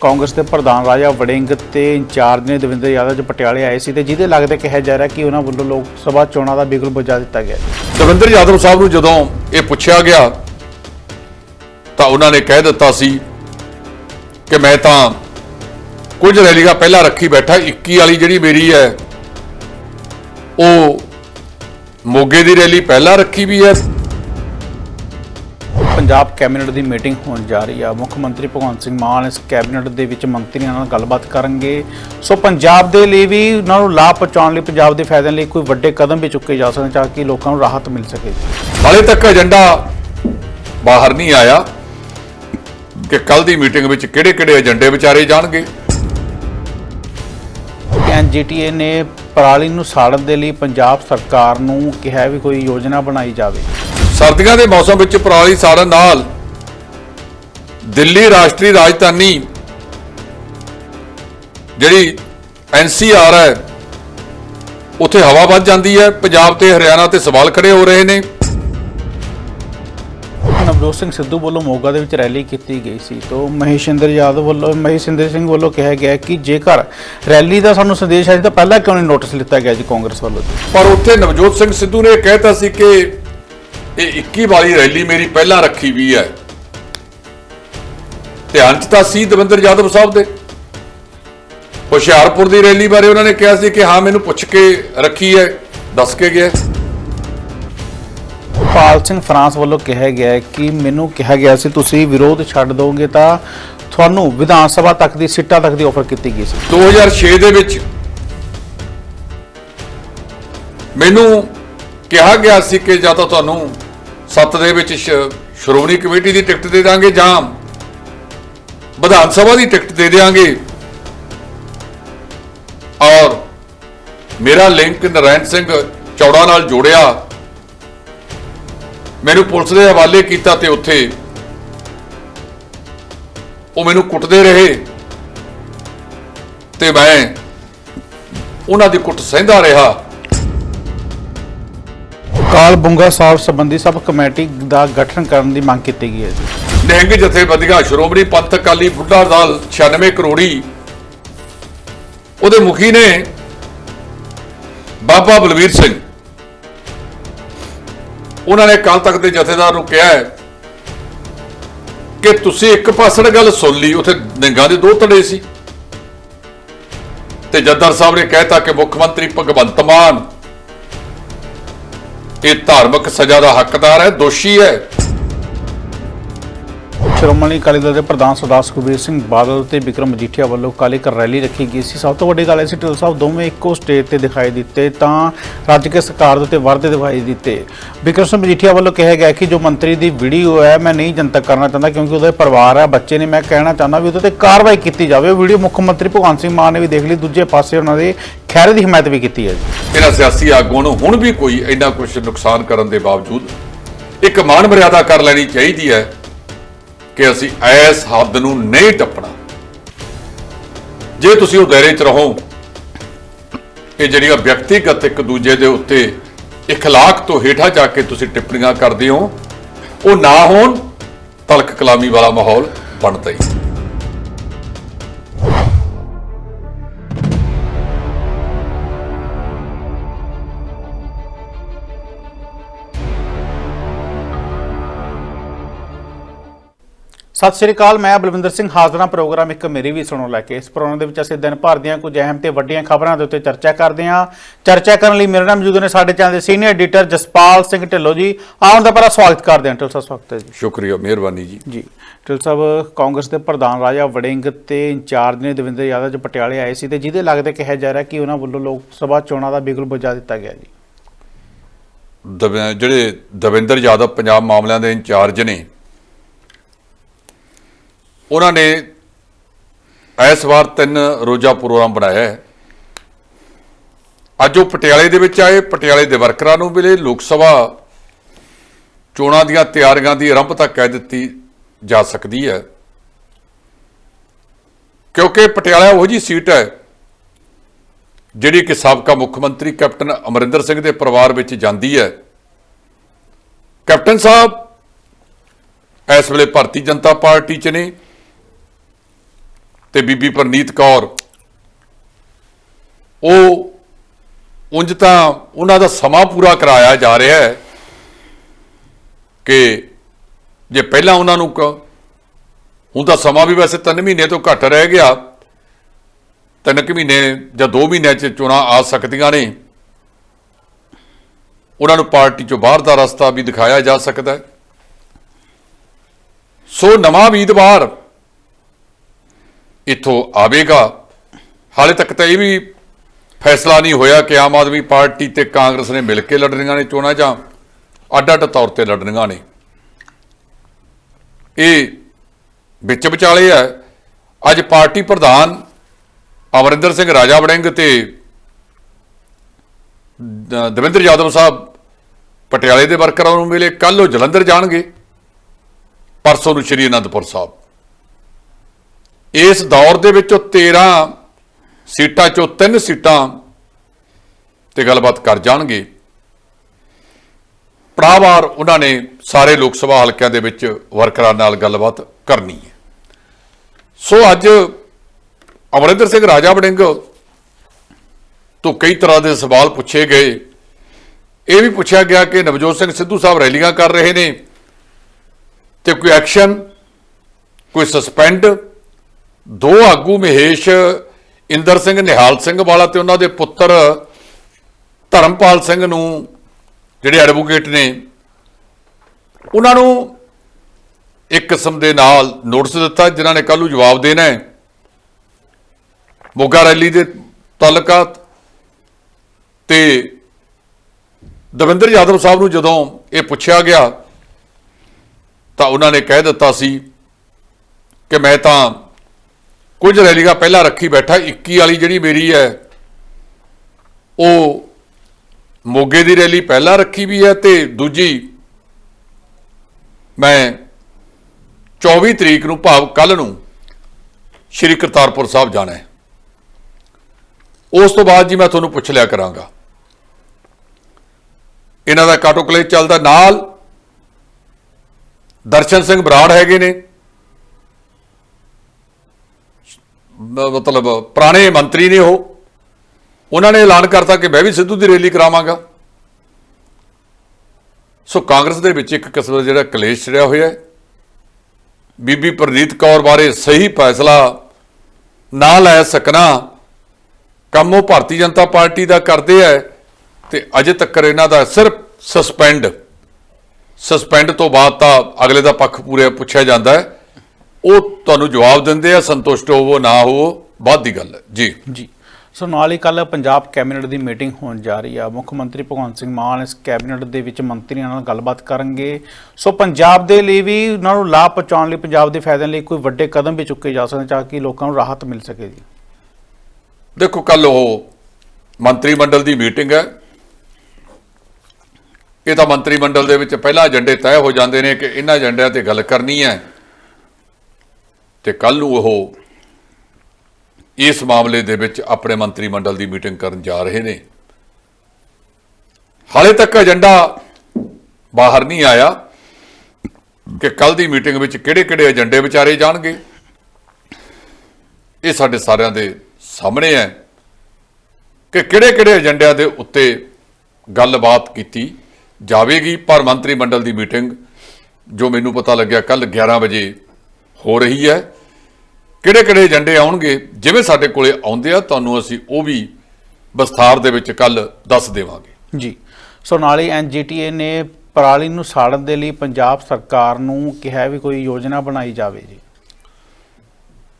ਕਾਂਗਰਸ ਦੇ ਪ੍ਰਧਾਨ ਰਾਜਾ ਵੜਿੰਗ ਤੇ ਇੰਚਾਰਜ ਨੇ ਦਵਿੰਦਰ ਯਾਦਵ ਜੀ ਪਟਿਆਲੇ ਆਏ ਸੀ ਤੇ ਜਿਹਦੇ ਲੱਗਦੇ ਕਿਹਾ ਜਾ ਰਿਹਾ ਕਿ ਉਹਨਾਂ ਵੱਲੋਂ ਲੋਕ ਸਭਾ ਚੋਣਾਂ ਦਾ ਬਿਗਲ ਬੁਝਾ ਦਿੱਤਾ ਗਿਆ ਦਵਿੰਦਰ ਯਾਦਵ ਸਾਹਿਬ ਨੂੰ ਜਦੋਂ ਇਹ ਪੁੱਛਿਆ ਗਿਆ, ਤਾਂ ਉਹਨਾਂ ਨੇ ਕਹਿ ਦਿੱਤਾ ਸੀ ਕਿ ਮੈਂ ਤਾਂ ਕੁਝ ਰੈਲੀਆਂ ਪਹਿਲਾਂ ਰੱਖੀ ਬੈਠਾ 21 ਵਾਲੀ ਜਿਹੜੀ ਮੇਰੀ ਹੈ, ਉਹ ਮੋਗੇ ਦੀ ਰੈਲੀ ਪਹਿਲਾਂ ਰੱਖੀ ਵੀ ਹੈ ਪੰਜਾਬ ਕੈਬਨਿਟ ਦੀ ਮੀਟਿੰਗ ਹੋਣ ਜਾ ਰਹੀ ਆ। ਮੁੱਖ ਮੰਤਰੀ ਭਗਵੰਤ ਸਿੰਘ ਮਾਨ ਇਸ ਕੈਬਨਿਟ ਦੇ ਵਿੱਚ ਮੰਤਰੀਆਂ ਨਾਲ ਗੱਲਬਾਤ ਕਰਨਗੇ। ਸੋ ਪੰਜਾਬ ਦੇ ਲਈ ਵੀ ਉਹਨਾਂ ਨੂੰ ਲਾਭ ਪਹੁੰਚਾਉਣ ਲਈ ਪੰਜਾਬ ਦੇ ਫਾਇਦੇ ਲਈ ਕੋਈ ਵੱਡੇ ਕਦਮ ਵੀ ਚੁੱਕੇ ਜਾ ਸਕਣ ਤਾਂ ਕਿ ਲੋਕਾਂ ਨੂੰ ਰਾਹਤ ਮਿਲ ਸਕੇ। ਹਾਲੇ ਤੱਕ ਏਜੰਡਾ ਬਾਹਰ ਨਹੀਂ ਆਇਆ ਕਿ ਕੱਲ ਦੀ ਮੀਟਿੰਗ ਵਿੱਚ ਕਿਹੜੇ-ਕਿਹੜੇ ਏਜੰਡੇ ਵਿਚਾਰੇ ਜਾਣਗੇ। ਐਨਜੀਟੀਏ ਨੇ ਪਰਾਲੀ ਨੂੰ ਸਾੜਨ ਦੇ ਲਈ ਪੰਜਾਬ ਸਰਕਾਰ ਨੂੰ ਕਿਹਾ ਵੀ ਕੋਈ ਯੋਜਨਾ ਬਣਾਈ ਜਾਵੇ। ਸਰਦੀਆਂ ਦੇ ਮੌਸਮ ਵਿੱਚ ਪਰਾਲੀ ਸਾੜਨ ਨਾਲ ਦਿੱਲੀ ਰਾਸ਼ਟਰੀ ਰਾਜਧਾਨੀ ਜਿਹੜੀ ਐਨਸੀਆਰ ਹੈ ਉੱਥੇ ਹਵਾ ਵੱਧ ਜਾਂਦੀ ਹੈ। ਪੰਜਾਬ ਤੇ ਹਰਿਆਣਾ ਤੇ ਸਵਾਲ ਖੜੇ ਹੋ ਰਹੇ ਨੇ। ਨਵਜੋਤ ਸਿੰਘ ਸਿੱਧੂ ਵੱਲੋਂ ਮੋਗਾ ਦੇ ਵਿੱਚ ਰੈਲੀ ਕੀਤੀ ਗਈ ਸੀ। ਤੋਂ ਮਹੇਸ਼ਿੰਦਰ ਯਾਦਵ ਵੱਲੋਂ ਮਹੇਸ਼ਿੰਦਰ ਸਿੰਘ ਵੱਲੋਂ ਕਿਹਾ ਗਿਆ ਕਿ ਜੇਕਰ ਰੈਲੀ ਦਾ ਸਾਨੂੰ ਸੰਦੇਸ਼ ਆਇਆ ਤਾਂ ਪਹਿਲਾਂ ਕਿਉਂ ਨਹੀਂ ਨੋਟਿਸ ਲਿੱਤਾ ਗਿਆ ਜੀ ਕਾਂਗਰਸ ਵੱਲੋਂ? ਪਰ ਉੱਥੇ ਨਵਜੋਤ ਸਿੰਘ ਸਿੱਧੂ ਨੇ ਇਹ ਕਹਿਤਾ ਸੀ ਕਿ ਇਹ 21 ਵਾਲੀ ਰੈਲੀ ਮੇਰੀ ਪਹਿਲਾਂ ਰੱਖੀ ਵੀ ਹੈ। ਧਿਆਨ ਚ ਤਾਂ ਸੀ ਦਵਿੰਦਰ ਯਾਦਵ ਸਾਹਿਬ ਦੇ। ਹੁਸ਼ਿਆਰਪੁਰ ਦੀ ਰੈਲੀ ਬਾਰੇ ਉਹਨਾਂ ਨੇ ਕਿਹਾ ਸੀ ਕਿ ਹਾਂ ਮੈਨੂੰ ਪੁੱਛ ਕੇ ਰੱਖੀ ਹੈ ਦੱਸ ਕੇ ਗਿਆ। ਪਾਲ ਸਿੰਘ ਫਰਾਂਸ ਵੱਲੋਂ ਕਿਹਾ ਗਿਆ ਹੈ ਕਿ ਮੈਨੂੰ ਕਿਹਾ ਗਿਆ ਸੀ ਤੁਸੀਂ ਵਿਰੋਧ ਛੱਡ ਦੋਗੇ ਤਾਂ ਤੁਹਾਨੂੰ ਵਿਧਾਨ ਸਭਾ ਤੱਕ ਦੀ ਸੀਟਾਂ ਤੱਕ ਦੀ ਆਫਰ ਕੀਤੀ ਗਈ ਸੀ। 2006 ਦੇ ਵਿੱਚ ਮੈਨੂੰ ਕਿਹਾ ਗਿਆ ਸੀ ਕਿ ਜਾਂ ਤਾਂ ਤੁਹਾਨੂੰ ਸੱਤ ਦੇ ਵਿੱਚ ਸ਼੍ਰੋਮਣੀ ਕਮੇਟੀ ਦੀ ਟਿਕਟ ਦੇ ਦਾਂਗੇ ਜਾਂ ਵਿਧਾਨ ਸਭਾ ਦੀ ਟਿਕਟ ਦੇ ਦੇਾਂਗੇ ਔਰ ਮੇਰਾ ਲਿੰਕ ਨਰੈਣ ਸਿੰਘ ਚੌੜਾ ਨਾਲ ਜੋੜਿਆ। ਮੈਨੂੰ ਪੁਲਿਸ ਦੇ ਹਵਾਲੇ ਕੀਤਾ ਤੇ ਉੱਥੇ ਉਹ ਮੈਨੂੰ ਕੁੱਟਦੇ ਰਹੇ। ਤੇ ਮੈਂ ਉਹਨਾਂ ਦੀ ਕੁੱਟ ਸਹਿੰਦਾ ਰਿਹਾ। ਕਾਲ ਬੁੰਗਾ ਸਾਹਿਬ ਸੰਬੰਧੀ ਸਭ ਕਮੇਟੀ ਦਾ ਗਠਨ ਕਰਨ ਦੀ ਮੰਗ ਕੀਤੀ ਗਈ ਹੈ ਜੀ। ਨਿਹੰਗ ਜਥੇਬੰਦੀਆਂ ਸ਼੍ਰੋਮਣੀ ਪੰਥਕ ਅਕਾਲੀ ਬੁੱਢਾ ਦਲ 96 ਕਰੋੜੀ ਉਹਦੇ ਮੁਖੀ ਨੇ ਬਾਬਾ ਬਲਵੀਰ ਸਿੰਘ। ਉਹਨਾਂ ਨੇ ਕੱਲ ਤੱਕ ਦੇ ਜਥੇਦਾਰ ਨੂੰ ਕਿਹਾ ਹੈ ਕਿ ਤੁਸੀਂ ਇੱਕ ਪਾਸੜ ਗੱਲ ਸੁਣ ਲਈ, ਉੱਥੇ ਨਿਹੰਗਾਂ ਦੇ ਦੋ ਧੜੇ ਸੀ। ਤੇ ਜੱਦਰ ਸਾਹਿਬ ਨੇ ਕਹਿਤਾ ਕਿ ਮੁੱਖ ਮੰਤਰੀ ਭਗਵੰਤ ਮਾਨ ਇਹ ਧਾਰਮਿਕ ਸਜ਼ਾ ਦਾ ਹੱਕਦਾਰ ਹੈ ਦੋਸ਼ੀ ਹੈ। ਸ਼੍ਰੋਮਣੀ ਅਕਾਲੀ ਦਲ ਦੇ ਪ੍ਰਧਾਨ ਸਰਦਾਰ ਸੁਖਬੀਰ ਸਿੰਘ ਬਾਦਲ ਤੇ ਵਿਕਰਮ ਮਜੀਠੀਆ ਵੱਲੋਂ ਕੱਲ੍ਹ ਇੱਕ ਰੈਲੀ ਰੱਖੀ ਗਈ ਸੀ। ਸਭ ਤੋਂ ਵੱਡੀ ਗੱਲ ਇਹ ਸੀ, ਢਿੱਲੋਂ ਸਾਹਿਬ, ਦੋਵੇਂ ਇੱਕੋ ਸਟੇਜ ਤੇ ਦਿਖਾਈ ਦਿੱਤੇ ਤਾਂ ਰੱਜ ਕੇ ਸਰਕਾਰ ਦੇ ਉੱਤੇ ਵਰਦੇ ਦਿਖਾਈ ਦਿੱਤੇ। ਵਿਕਰਮ ਸਿੰਘ ਮਜੀਠੀਆ ਵੱਲੋਂ ਕਿਹਾ ਗਿਆ ਕਿ ਜੋ ਮੰਤਰੀ ਦੀ ਵੀਡੀਓ ਹੈ, ਮੈਂ ਨਹੀਂ ਜਨਤਕ ਕਰਨਾ ਚਾਹੁੰਦਾ ਕਿਉਂਕਿ ਉਹਦੇ ਪਰਿਵਾਰ ਹੈ, ਬੱਚੇ ਨੇ, ਮੈਂ ਕਹਿਣਾ ਚਾਹੁੰਦਾ ਵੀ ਉਹਦੇ ਤੇ ਕਾਰਵਾਈ ਕੀਤੀ ਜਾਵੇ। ਉਹ ਵੀਡੀਓ ਮੁੱਖ ਮੰਤਰੀ ਭਗਵੰਤ ਸਿੰਘ ਮਾਨ ਨੇ ਵੀ ਦੇਖ ਲਈ, ਦੂਜੇ ਪਾਸੇ ਉਹਨਾਂ ਦੇ ਖੈਰੇ ਦੀ ਹਮਾਇਤ ਵੀ ਕੀਤੀ ਹੈ ਇਹਨਾਂ ਸਿਆਸੀ ਆਗੂਆਂ ਨੂੰ ਹੁਣ ਵੀ ਕੋਈ ਇੰਨਾ ਕੁਝ ਨੁਕਸਾਨ ਕਰਨ ਦੇ ਬਾਵਜੂਦ ਇੱਕ ਮਾਨ ਮਰਿਆਦਾ ਕਰ ਲੈਣੀ ਚਾਹੀਦੀ ਹੈ। ਕਿ ਅਸੀਂ ਐਸ ਹੱਦ ਨੂੰ ਨਹੀਂ ਟੱਪਣਾ ਜੇ ਤੁਸੀਂ ਉਹ ਦਾਇਰੇ 'ਚ ਰਹੋ ਇਹ ਜਿਹੜੀਆਂ ਵਿਅਕਤੀਗਤ ਇੱਕ ਦੂਜੇ ਦੇ ਉੱਤੇ اخلاق ਤੋਂ ਹੇਠਾਂ ਜਾ ਕੇ ਤੁਸੀਂ ਟਿੱਪਣੀਆਂ ਕਰਦੇ ਹੋ ਉਹ ਨਾ ਹੋਣ ਤਲਕ ਕਲਾਮੀ ਵਾਲਾ ਮਾਹੌਲ ਬਣਦਾ ਹੀ ਸਤਿ ਸ਼੍ਰੀ ਅਕਾਲ ਮੈਂ ਬਲਵਿੰਦਰ ਸਿੰਘ ਹਾਜ਼ਰਾਂ ਪ੍ਰੋਗਰਾਮ ਇੱਕ ਮੇਰੀ ਵੀ ਸੁਣੋ ਲੈ ਕੇ। ਇਸ ਪ੍ਰੋਗਰਾਮ ਦੇ ਵਿੱਚ ਅਸੀਂ ਦਿਨ ਭਰ ਦੀਆਂ ਕੁਝ ਅਹਿਮ ਤੇ ਵੱਡੀਆਂ ਖਬਰਾਂ ਦੇ ਉੱਤੇ ਚਰਚਾ ਕਰਦੇ ਹਾਂ। ਚਰਚਾ ਕਰਨ ਲਈ ਮੇਰੇ ਨਾਲ ਮੌਜੂਦ ਨੇ ਸਾਡੇ ਚੈਨਲ ਦੇ ਸੀਨੀਅਰ ਐਡੀਟਰ ਜਸਪਾਲ ਸਿੰਘ ਢਿੱਲੋਂ ਜੀ। ਆਉਣ ਦਾ ਪਹਿਲਾਂ ਸਵਾਗਤ ਕਰਦੇ ਹਾਂ। ਢਿੱਲੋਂ ਸਾਹਿਬ ਸਵਾਗਤ ਹੈ ਜੀ। ਸ਼ੁਕਰੀਆ ਮਿਹਰਬਾਨੀ ਜੀ। ਜੀ। ਢਿੱਲੋਂ ਸਾਹਿਬ ਕਾਂਗਰਸ ਦੇ ਪ੍ਰਧਾਨ ਰਾਜਾ ਵੜਿੰਗ ਤੇ ਇੰਚਾਰਜ ਨੇ ਦਵਿੰਦਰ ਯਾਦਵ ਜੀ ਪਟਿਆਲੇ ਆਏ ਸੀ ਤੇ ਜਿਹਦੇ ਲੱਗਦੇ ਕਿਹਾ ਜਾ ਰਿਹਾ ਕਿ ਉਹਨਾਂ ਵੱਲੋਂ ਲੋਕ ਸਭਾ ਚੋਣਾਂ ਦਾ ਬਿਗਲ ਬੁਝਾ ਦਿੱਤਾ ਗਿਆ ਜੀ। ਜਿਹੜੇ ਦਵਿੰਦਰ ਯਾਦਵ ਪੰਜਾਬ ਮਾਮਲਿਆਂ ਦੇ ਇੰਚਾਰਜ ਨੇ ਉਹਨਾਂ ਨੇ ਇਸ ਵਾਰ ਤਿੰਨ ਰੋਜ਼ਾ ਪ੍ਰੋਗਰਾਮ ਬਣਾਇਆ ਹੈ। ਅੱਜ ਉਹ ਪਟਿਆਲੇ ਦੇ ਵਿੱਚ ਆਏ। ਪਟਿਆਲੇ ਦੇ ਵਰਕਰਾਂ ਨੂੰ ਮਿਲੇ। ਲੋਕ ਸਭਾ ਚੋਣਾਂ ਦੀਆਂ ਤਿਆਰੀਆਂ ਦੀ ਆਰੰਭਤਾ ਕਹਿ ਦਿੱਤੀ ਜਾ ਸਕਦੀ ਹੈ। ਕਿਉਂਕਿ ਪਟਿਆਲਾ ਉਹ ਜੀ ਸੀਟ ਹੈ ਜਿਹੜੀ ਕਿ ਸਾਬਕਾ ਮੁੱਖ ਮੰਤਰੀ ਕੈਪਟਨ ਅਮਰਿੰਦਰ ਸਿੰਘ ਦੇ ਪਰਿਵਾਰ ਵਿੱਚ ਜਾਂਦੀ ਹੈ। ਕੈਪਟਨ ਸਾਹਿਬ, ਇਸ ਵੇਲੇ ਭਾਰਤੀ ਜਨਤਾ ਪਾਰਟੀ 'ਚ ਨੇ। ਤੇ ਬੀਬੀ ਪਰਨੀਤ ਕੌਰ। ਉਹ ਉਂਝ ਤਾਂ ਉਹਨਾਂ ਦਾ ਸਮਾਂ ਪੂਰਾ ਕਰਾਇਆ ਜਾ ਰਿਹਾ ਹੈ ਕਿ ਜੇ ਪਹਿਲਾਂ ਉਹਨਾਂ ਨੂੰ ਕ- ਹੁਣ ਤਾਂ ਸਮਾਂ ਵੀ ਵੈਸੇ 3 ਮਹੀਨੇ ਤੋਂ ਘੱਟ ਰਹਿ ਗਿਆ। ਤਿੰਨ ਕੁ ਮਹੀਨੇ ਜਾਂ 2 ਮਹੀਨਿਆਂ ਚ ਚੋਣਾਂ ਆ ਸਕਦੀਆਂ ਨੇ। ਉਹਨਾਂ ਨੂੰ ਪਾਰਟੀ ਚੋਂ ਬਾਹਰ ਦਾ ਰਸਤਾ ਵੀ ਦਿਖਾਇਆ ਜਾ ਸਕਦਾ ਹੈ। ਸੋ ਨਵਾਂ ਉਮੀਦਵਾਰ ਇੱਥੋਂ ਆਵੇਗਾ। ਹਾਲੇ ਤੱਕ ਤਾਂ ਇਹ ਵੀ ਫੈਸਲਾ ਨਹੀਂ ਹੋਇਆ ਕਿ ਆਮ ਆਦਮੀ ਪਾਰਟੀ ਤੇ ਕਾਂਗਰਸ ਨੇ ਮਿਲ ਕੇ ਲੜਨੀਆਂ ਨੇ ਚੋਣਾਂ ਜਾਂ ਅੱਡ-ਅੱਡ ਤੌਰ ਤੇ ਲੜਨੀਆਂ ਨੇ। ਇਹ ਵਿੱਚ ਵਿਚਾਲੇ ਹੈ। ਅੱਜ ਪਾਰਟੀ ਪ੍ਰਧਾਨ ਅਮਰਿੰਦਰ ਸਿੰਘ ਰਾਜਾ ਵੜਿੰਗ ਤੇ ਦਵਿੰਦਰ ਯਾਦਵ ਸਾਹਿਬ ਪਟਿਆਲੇ ਦੇ ਵਰਕਰਾਂ ਨੂੰ ਮਿਲੇ। ਕੱਲ ਉਹ ਜਲੰਧਰ ਜਾਣਗੇ। ਪਰਸੋਂ ਨੂੰ ਸ਼੍ਰੀ ਅਨੰਦਪੁਰ ਸਾਹਿਬ। ਇਸ ਦੌਰ ਦੇ ਵਿੱਚ ਉਹ 13 ਸੀਟਾਂ ਚੋਂ ਤਿੰਨ ਸੀਟਾਂ ਤੇ ਗੱਲਬਾਤ ਕਰ ਜਾਣਗੇ। ਪੜਾਵਾਰ ਉਹਨਾਂ ਨੇ ਸਾਰੇ ਲੋਕ ਸਭਾ ਹਲਕਿਆਂ ਦੇ ਵਿੱਚ ਵਰਕਰਾਂ ਨਾਲ ਗੱਲਬਾਤ ਕਰਨੀ ਹੈ। ਸੋ ਅੱਜ ਅਮਰਿੰਦਰ ਸਿੰਘ ਰਾਜਾ ਵੜਿੰਗ ਤੋਂ ਕਈ ਤਰ੍ਹਾਂ ਦੇ ਸਵਾਲ ਪੁੱਛੇ ਗਏ। ਇਹ ਵੀ ਪੁੱਛਿਆ ਗਿਆ ਕਿ ਨਵਜੋਤ ਸਿੰਘ ਸਿੱਧੂ ਸਾਹਿਬ ਰੈਲੀਆਂ ਕਰ ਰਹੇ ਨੇ ਤੇ ਕੋਈ ਐਕਸ਼ਨ, ਕੋਈ ਸਸਪੈਂਡ ਦੋ ਆਗੂ ਮਹੇਸ਼, ਇੰਦਰ ਸਿੰਘ, ਨਿਹਾਲ ਸਿੰਘ ਵਾਲਾ ਤੇ ਉਹਨਾਂ ਦੇ ਪੁੱਤਰ ਧਰਮਪਾਲ ਸਿੰਘ ਨੂੰ ਜਿਹੜੇ ਐਡਵੋਕੇਟ ਨੇ, ਉਹਨਾਂ ਨੂੰ ਇੱਕ ਕਿਸਮ ਦੇ ਨਾਲ ਨੋਟਿਸ ਦਿੱਤਾ, ਜਿਨ੍ਹਾਂ ਨੇ ਕੱਲ ਨੂੰ ਜਵਾਬ ਦੇਣਾ ਹੈ। ਮੋਗਾ ਰੈਲੀ ਦੇ ਤਾਲੁਕਾਤ ਤੇ ਦਵਿੰਦਰ ਯਾਦਵ ਸਾਹਿਬ ਨੂੰ ਜਦੋਂ ਇਹ ਪੁੱਛਿਆ ਗਿਆ, ਤਾਂ ਉਹਨਾਂ ਨੇ ਕਹਿ ਦਿੱਤਾ ਸੀ ਕਿ ਮੈਂ ਤਾਂ ਕੁਝ ਰੈਲੀਆਂ ਪਹਿਲਾਂ ਰੱਖੀ ਬੈਠਾ 21 ਵਾਲੀ ਜਿਹੜੀ ਮੇਰੀ ਹੈ, ਉਹ ਮੋਗੇ ਦੀ ਰੈਲੀ ਪਹਿਲਾਂ ਰੱਖੀ ਵੀ ਹੈ ਤੇ ਦੂਜੀ ਮੈਂ 24 ਤਰੀਕ ਨੂੰ, ਭਾਵ ਕੱਲ ਨੂੰ ਸ਼੍ਰੀ ਕਰਤਾਰਪੁਰ ਸਾਹਿਬ ਜਾਣਾ ਹੈ। ਉਸ ਤੋਂ ਬਾਅਦ ਜੀ ਮੈਂ ਤੁਹਾਨੂੰ ਪੁੱਛ ਲਿਆ ਕਰਾਂਗਾ। ਇਹਨਾਂ ਦਾ ਕਾਟੋਕਲੇ ਚੱਲਦਾ, ਨਾਲ ਦਰਸ਼ਨ ਸਿੰਘ ਬਰਾੜ ਹੈਗੇ ਨੇ ਮ- ਮਤਲਬ ਪੁਰਾਣੇ ਮੰਤਰੀ ਨੇ ਉਹ, ਉਹਨਾਂ ਨੇ ਐਲਾਨ ਕਰਤਾ ਕਿ ਮੈਂ ਵੀ ਸਿੱਧੂ ਦੀ ਰੈਲੀ ਕਰਾਵਾਂਗਾ। ਸੋ ਕਾਂਗਰਸ ਦੇ ਵਿੱਚ ਇੱਕ ਕਿਸਮ ਦਾ ਜਿਹੜਾ ਕਲੇਸ਼ ਛਿੜਿਆ ਹੋਇਆ ਹੈ। ਬੀਬੀ ਪ੍ਰਨੀਤ ਕੌਰ ਬਾਰੇ ਸਹੀ ਫੈਸਲਾ ਨਾ ਲੈ ਸਕਣਾ, ਕੰਮ ਉਹ ਭਾਰਤੀ ਜਨਤਾ ਪਾਰਟੀ ਦਾ ਕਰਦੇ ਹੈ ਤੇ ਅਜੇ ਤੱਕ ਇਹਨਾਂ ਦਾ ਸਿਰਫ ਸਸਪੈਂਡ। ਸਸਪੈਂਡ ਤੋਂ ਬਾਅਦ ਤਾਂ ਅਗਲੇ ਦਾ ਪੱਖ ਪੂਰੇ ਪੁੱਛਿਆ ਜਾਂਦਾ ਹੈ। ਉਹ ਤੁਹਾਨੂੰ ਜਵਾਬ ਦਿੰਦੇ ਆ ਸੰਤੁਸ਼ਟ ਹੋਵੋ ਨਾ ਹੋਵੋ ਬਾਅਦ ਦੀ ਗੱਲ ਹੈ। ਜੀ। ਜੀ। ਸੋ ਨਾਲ ਹੀ ਕੱਲ ਪੰਜਾਬ ਕੈਬਨਿਟ ਦੀ ਮੀਟਿੰਗ ਹੋਣ ਜਾ ਰਹੀ ਆ। ਮੁੱਖ ਮੰਤਰੀ ਭਗਵੰਤ ਸਿੰਘ ਮਾਨ ਇਸ ਕੈਬਨਿਟ ਦੇ ਵਿੱਚ ਮੰਤਰੀਆਂ ਨਾਲ ਗੱਲਬਾਤ ਕਰਨਗੇ। ਸੋ ਪੰਜਾਬ ਦੇ ਲਈ ਵੀ ਉਹਨਾਂ ਨੂੰ ਲਾਭ ਪਹੁੰਚਾਉਣ ਲਈ ਪੰਜਾਬ ਦੇ ਫਾਇਦੇ ਲਈ ਕੋਈ ਵੱਡੇ ਕਦਮ ਵੀ ਚੁੱਕੇ ਜਾ ਸਕਦੇ ਤਾਂ ਕਿ ਲੋਕਾਂ ਨੂੰ ਰਾਹਤ ਮਿਲ ਸਕੇ ਜੀ। ਦੇਖੋ ਕੱਲ ਉਹ ਮੰਤਰੀ ਮੰਡਲ ਦੀ ਮੀਟਿੰਗ ਹੈ। ਇਹ ਤਾਂ ਮੰਤਰੀ ਮੰਡਲ ਦੇ ਵਿੱਚ ਪਹਿਲਾਂ ਏਜੰਡੇ ਤੈਅ ਹੋ ਜਾਂਦੇ ਨੇ ਕਿ ਇਹਨਾਂ ਏਜੰਡਿਆਂ ਤੇ ਗੱਲ ਕਰਨੀ ਹੈ। ਤੇ ਕੱਲ ਨੂੰ ਉਹ ਇਸ ਮਾਮਲੇ ਦੇ ਵਿੱਚ ਆਪਣੇ ਮੰਤਰੀ ਮੰਡਲ ਦੀ ਮੀਟਿੰਗ ਕਰਨ ਜਾ ਰਹੇ ਨੇ। ਹਾਲੇ ਤੱਕ ਏਜੰਡਾ ਬਾਹਰ ਨਹੀਂ ਆਇਆ ਕਿ ਕੱਲ ਦੀ ਮੀਟਿੰਗ ਵਿੱਚ ਕਿਹੜੇ-ਕਿਹੜੇ ਏਜੰਡੇ ਵਿਚਾਰੇ ਜਾਣਗੇ। ਇਹ ਸਾਡੇ ਸਾਰਿਆਂ ਦੇ ਸਾਹਮਣੇ ਹੈ ਕਿ ਕਿਹੜੇ-ਕਿਹੜੇ ਏਜੰਡਿਆਂ ਦੇ ਉੱਤੇ ਗੱਲਬਾਤ ਕੀਤੀ ਜਾਵੇਗੀ, ਪਰ ਮੰਤਰੀ ਮੰਡਲ ਦੀ ਮੀਟਿੰਗ ਜੋ ਮੈਨੂੰ ਪਤਾ ਲੱਗਿਆ ਕੱਲ 11 ਵਜੇ ਹੋ ਰਹੀ ਹੈ। ਕਿਹੜੇ-ਕਿਹੜੇ ਏਜੰਡੇ ਆਉਣਗੇ? ਜਿਵੇਂ ਸਾਡੇ ਕੋਲੇ ਆਉਂਦੇ ਆ ਤੁਹਾਨੂੰ ਅਸੀਂ ਉਹ ਵੀ ਵਿਸਥਾਰ ਦੇ ਵਿੱਚ ਕੱਲ ਦੱਸ ਦੇਵਾਂਗੇ। ਜੀ। ਸੋ ਨਾਲ ਹੀ ਐਨਜੀਟੀਏ ਨੇ ਪਰਾਲੀ ਨੂੰ ਸਾੜਨ ਦੇ ਲਈ ਪੰਜਾਬ ਸਰਕਾਰ ਨੂੰ ਕਿਹਾ ਵੀ ਕੋਈ ਯੋਜਨਾ ਬਣਾਈ ਜਾਵੇ ਜੀ।